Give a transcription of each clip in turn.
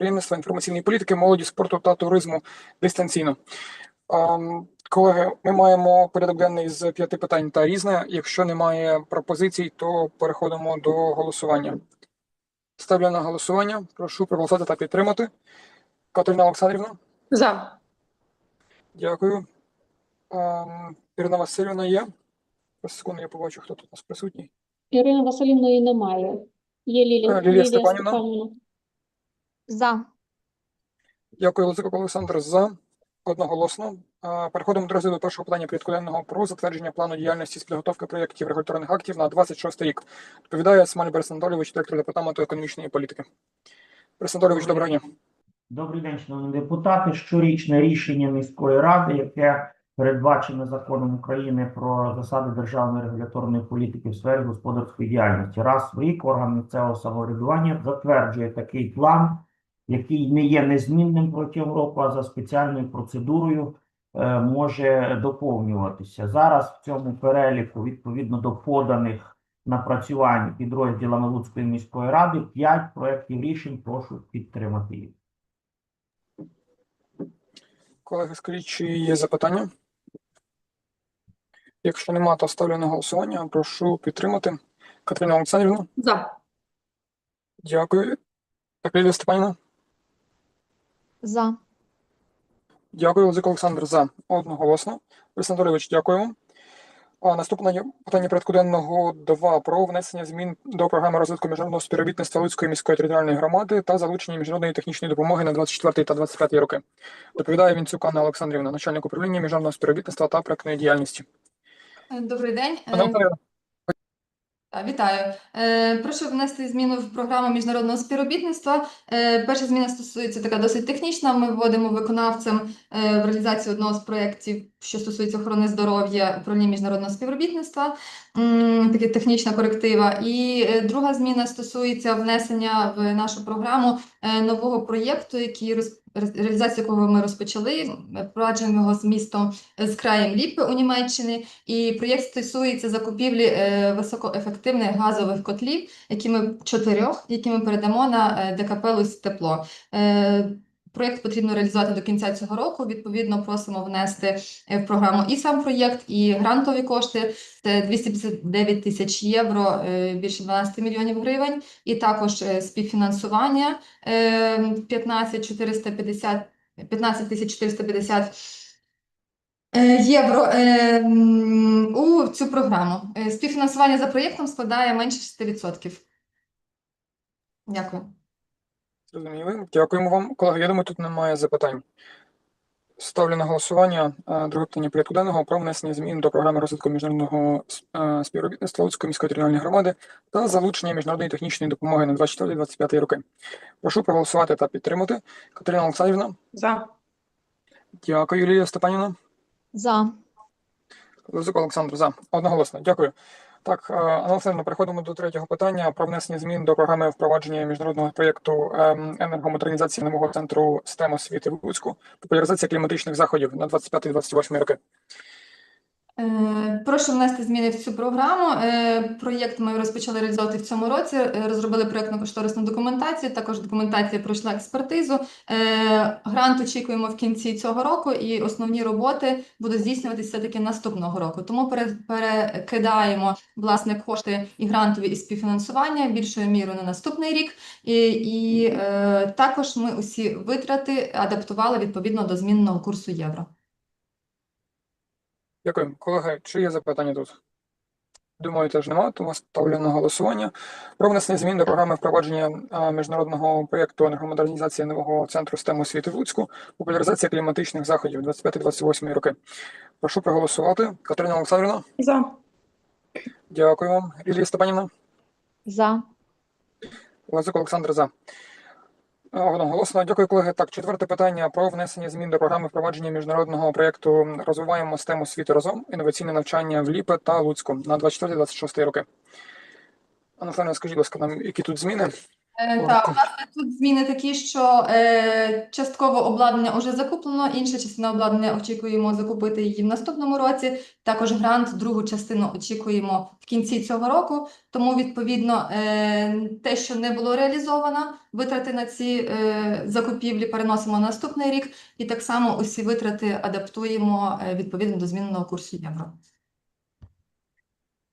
підприємництва, інформаційної політики, молоді, спорту та туризму дистанційно. Колеги, ми маємо порядок денний з п'яти питань та різне. Якщо немає пропозицій, то переходимо до голосування. Ставлю на голосування. Прошу проголосувати та підтримати. Катерина Олександрівна, За. дякую. Ірина Васильівна є. Секунду, я побачу, хто тут у нас присутній. Ірини Василівної немає. Є Лілія, Лілія Степанівна? За. Дякую, Луцик Олександр, за одноголосно. Переходимо до розгляду першого питання порядку про затвердження плану діяльності з підготовки проєктів регуляторних актів на 26 рік. Відповідає Смаль Анатолійович, директор департаменту економічної політики. Борис Анатолійович, доброго дня. Добрий день, шановні депутати. Щорічне рішення міської ради, яке передбачене законом України про засади державної регуляторної політики в сфері господарської діяльності. Раз в рік орган місцевого самоврядування затверджує такий план, який не є незмінним протягом року, а за спеціальною процедурою е, може доповнюватися. Зараз в цьому переліку, відповідно до поданих напрацювань підрозділами Луцької міської ради, 5 проєктів рішень прошу підтримати їх. Колеги, скажіть, чи є запитання? Якщо нема, то ставлю на голосування. Прошу підтримати. Катерина Олександрівна, За. дякую. Так, Лілія Степанівна, За. дякую. Луцик Олександр, за одноголосно. Анатолійович, дякую. А наступне питання порядку денного 2 про внесення змін до програми розвитку міжнародного співробітництва Луцької міської територіальної громади та залучення міжнародної технічної допомоги на 24 та 25 роки. Доповідає Вінцюк Анна Олександрівна, начальник управління міжнародного співробітництва та проектної діяльності. Добрий день. Пане Вітаю. Е, Прошу внести зміну в програму міжнародного співробітництва. Е, Перша зміна стосується така досить технічна. Ми вводимо виконавцем е, в реалізацію одного з проєктів, що стосується охорони здоров'я управління міжнародного співробітництва. Така технічна коректива. І друга зміна стосується внесення в нашу програму нового проєкту, який роз- реалізацію якого ми розпочали. Впроваджуємо його з містом е, з краєм Ліпи у Німеччині. І проєкт стосується закупівлі е, високоефективних газових котлів, які ми чотирьох, які ми передамо на е, ДКП «Лусь Тепло. Проєкт потрібно реалізувати до кінця цього року. Відповідно, просимо внести е, в програму і сам проєкт, і грантові кошти. Це 259 тисяч євро, е, більше 12 мільйонів гривень. І також е, співфінансування е, 15 450 15 тисяч 450 Е, євро у цю програму. Співфінансування за проєктом складає менше 6%. Дякую. Зрозуміли. Дякуємо вам. Колеги, я думаю, тут немає запитань. Ставлю на голосування е, друге питання порядку денного про внесення змін до програми розвитку міжнародного е, співробітництва Луцької міської територіальної громади та залучення міжнародної технічної допомоги на 24-25 роки. Прошу проголосувати та підтримати. Катерина Олександрівна, За. дякую. Юлія Степанівна, За. Лозик Олександр, за. Одноголосно. Дякую. Так, е, Анна переходимо до третього питання про внесення змін до програми впровадження міжнародного проєкту ем, енергомодернізації нового центру систем освіти в Луцьку, популяризація кліматичних заходів на 25-28 роки. Е, Прошу внести зміни в цю програму. Е, Проєкт ми розпочали реалізовувати в цьому році. Е, Розробили проєктно-кошторисну документацію. Також документація пройшла експертизу. Грант очікуємо в кінці цього року, і основні роботи будуть здійснюватися все-таки наступного року. Тому перекидаємо власне кошти і грантові, і співфінансування більшою мірою на наступний рік. І, і також ми усі витрати адаптували відповідно до змінного курсу євро. Дякую. Колеги, чи є запитання тут? Думаю, теж немає, тому ставлю на голосування. Про внесення змін до програми впровадження міжнародного проєкту енергомодернізації нового центру системи освіти в Луцьку, популяризація кліматичних заходів 25-28 роки. Прошу проголосувати. Катерина Олександрівна, За. дякую вам. Лілія Степанівна, За. Лазик Олександр за. Одноголосно. Дякую, колеги. Так, четверте питання про внесення змін до програми впровадження міжнародного проєкту Розвиваємо систему світу разом. Інноваційне навчання в Ліпе та Луцьку на 24-26 роки. Анатолій, скажіть, будь ласка, нам які тут зміни? Е. Так, власне, тут зміни такі, що е, частково обладнання вже закуплено, інша частина обладнання очікуємо закупити її в наступному році. Також грант, другу частину очікуємо в кінці цього року. Тому, відповідно, е, те, що не було реалізовано, витрати на ці е, закупівлі переносимо на наступний рік, і так само усі витрати адаптуємо е, відповідно до зміненого курсу євро.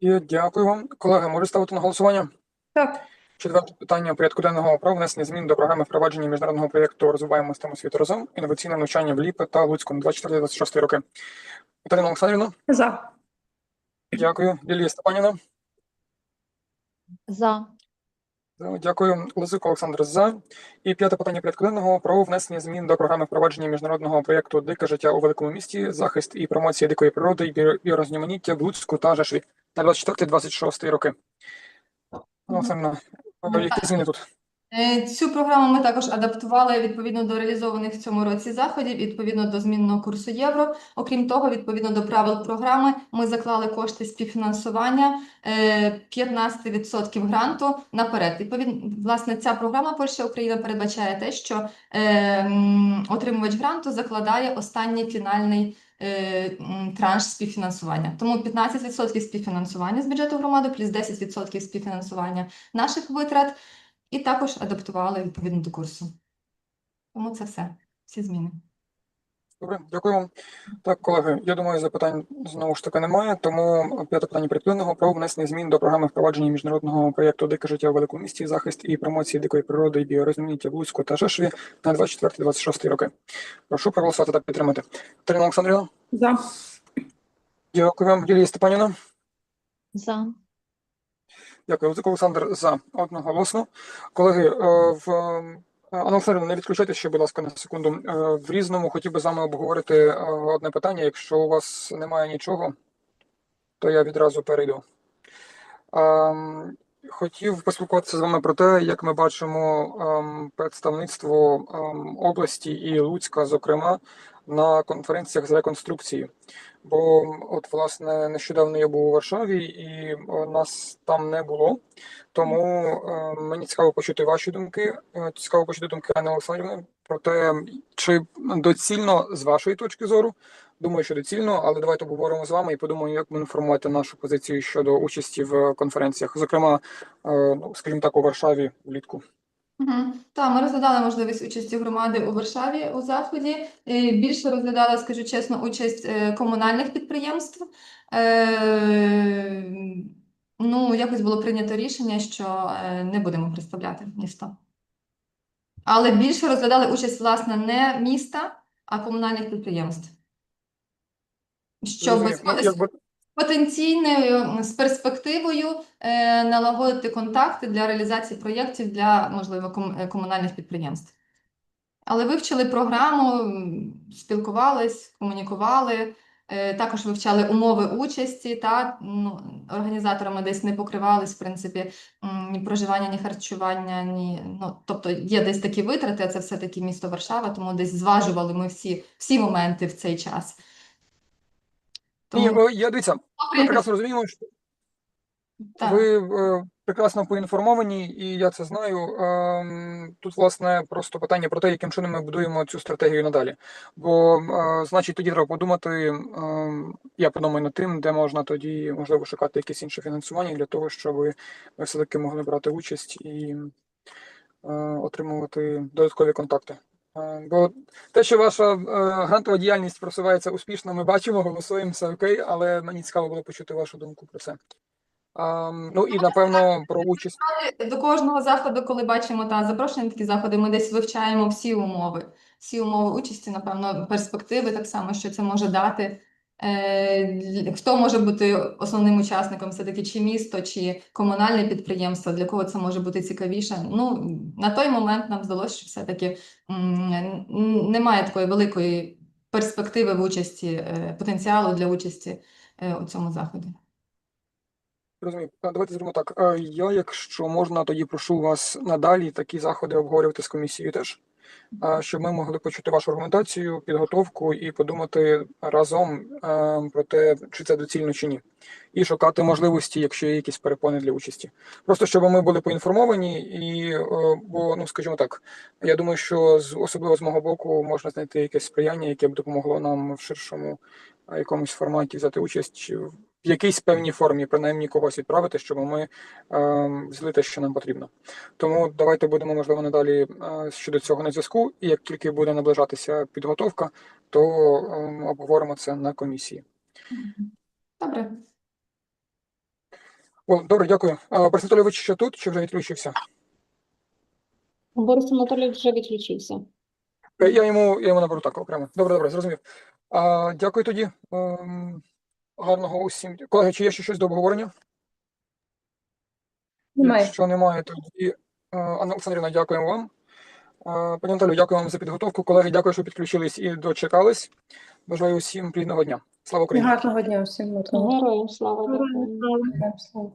І дякую вам. Колеги, можу ставити на голосування? Так. Четверте питання порядку денного про внесення змін до програми впровадження міжнародного проєкту Розвиваємо систему освіти разом. Інноваційне навчання в ЛІПе та Луцькому 24-26 роки. Катерина Олександрівна, За. дякую. Лілія Степанівна, За. дякую. Лисик Олександр за. І п'яте питання порядку денного про внесення змін до програми впровадження міжнародного проєкту Дике життя у великому місті, захист і промоція дикої природи і біо- біорізноманіття в Луцьку та Жешві на 24-26 роки. Олександра, е, які зміни тут? Е, Цю програму ми також адаптували відповідно до реалізованих в цьому році заходів, відповідно до змінного курсу євро. Окрім того, відповідно до правил програми, ми заклали кошти співфінансування е, 15% гранту наперед. Відповідно, власне, ця програма Польща Україна передбачає те, що е, отримувач гранту закладає останній фінальний. Е, Транш співфінансування. Тому 15% співфінансування з бюджету громади, плюс 10% співфінансування наших витрат, і також адаптували відповідно до курсу. Тому це все, всі зміни. Добре, дякую вам. Так, колеги, я думаю, запитань знову ж таки немає. Тому п'яте питання припиненого про внесення змін до програми впровадження міжнародного проєкту Дике життя у великому місті, захист і промоції дикої природи і біорізноманіття в Луцьку та Жешві на 24-26 роки. Прошу проголосувати та підтримати. Катерина Олександрівна, За. дякую вам. Лілія Степанівна, За. дякую. Олександр за одноголосно. Колеги, е, в е, Олександрівна, не відключайтеся будь ласка, на секунду. Е, В різному хотів би з вами обговорити е, одне питання. Якщо у вас немає нічого, то я відразу перейду. Ем, Хотів поспілкуватися з вами про те, як ми бачимо ем, представництво ем, області і Луцька, зокрема, на конференціях з реконструкції. Бо, от, власне, нещодавно я був у Варшаві і е, нас там не було. Тому е, мені цікаво почути ваші думки. Е, Цікаво почути думки Анни Олександрівни про те, чи доцільно з вашої точки зору. Думаю, що доцільно, але давайте обговоримо з вами і подумаємо, як ми інформувати нашу позицію щодо участі в конференціях, зокрема, е, ну, скажімо так, у Варшаві влітку. Угу. Так, ми розглядали можливість участі громади у Варшаві у заході. Більше розглядала, скажу чесно, участь е, комунальних підприємств. Е, Ну, якось було прийнято рішення, що е, не будемо представляти місто. Але більше розглядали участь, власне, не міста, а комунальних підприємств. Щоб Розумію. Ну, якби потенційною з перспективою е, налагодити контакти для реалізації проєктів для, можливо, е, комунальних підприємств. Але вивчили програму, спілкувались, комунікували, е, також вивчали умови участі. Та, ну, організаторами десь не покривались, в принципі, ні проживання, ні харчування, ні, ну, тобто є десь такі витрати, а це все-таки місто Варшава, тому десь зважували ми всі, всі моменти в цей час. Ні, е, я дивіться, ми прекрасно розуміємо, що так. Ви е, прекрасно поінформовані, і я це знаю. Ем, Тут, власне, просто питання про те, яким чином ми будуємо цю стратегію надалі. Бо, е, значить, тоді треба подумати. ем, Я подумаю над тим, де можна тоді, можливо, шукати якесь інше фінансування для того, щоб ви все-таки могли брати участь і е, отримувати додаткові контакти. Е, Бо те, що ваша е, грантова діяльність просувається успішно, ми бачимо, голосуємо, все окей, але мені цікаво було почути вашу думку про це. Um, ну і напевно про участь. До кожного заходу, коли бачимо та запрошення на такі заходи, ми десь вивчаємо всі умови, всі умови участі, напевно, перспективи так само, що це може дати. Е, Хто може бути основним учасником, все-таки чи місто, чи комунальне підприємство, для кого це може бути цікавіше. Ну, на той момент нам здалося, що все-таки немає такої великої перспективи в участі, е, потенціалу для участі е, у цьому заході. Розумію. Давайте зробимо так. Я, якщо можна, тоді прошу вас надалі такі заходи обговорювати з комісією теж. Щоб ми могли почути вашу аргументацію, підготовку і подумати разом про те, чи це доцільно чи ні, і шукати можливості, якщо є якісь перепони для участі. Просто щоб ми були поінформовані, і бо ну скажімо так, я думаю, що з особливо з мого боку можна знайти якесь сприяння, яке б допомогло нам в ширшому якомусь форматі взяти участь в якійсь певній формі, принаймні когось відправити, щоб ми е, взяли те, що нам потрібно. Тому давайте будемо можливо надалі е, щодо цього на зв'язку. І як тільки буде наближатися підготовка, то е, обговоримо це на комісії. Добре. О, добре, дякую. Борис Анатолійович ще тут чи вже відключився? Борис Анатолійович вже відключився. Е, Я йому, я йому наберу так окремо. Добре, добре, зрозумів. А, дякую тоді. Гарного усім. Колеги, чи є ще щось до обговорення? Немає. Якщо немає, тоді е, Анна Олександрівна, дякуємо вам. Е, Пані Наталю, дякую вам за підготовку. Колеги, дякую, що підключились і дочекались. Бажаю усім плідного дня. Слава Україні! Гарного дня усім. Мирного. Героям слава. Героям слава.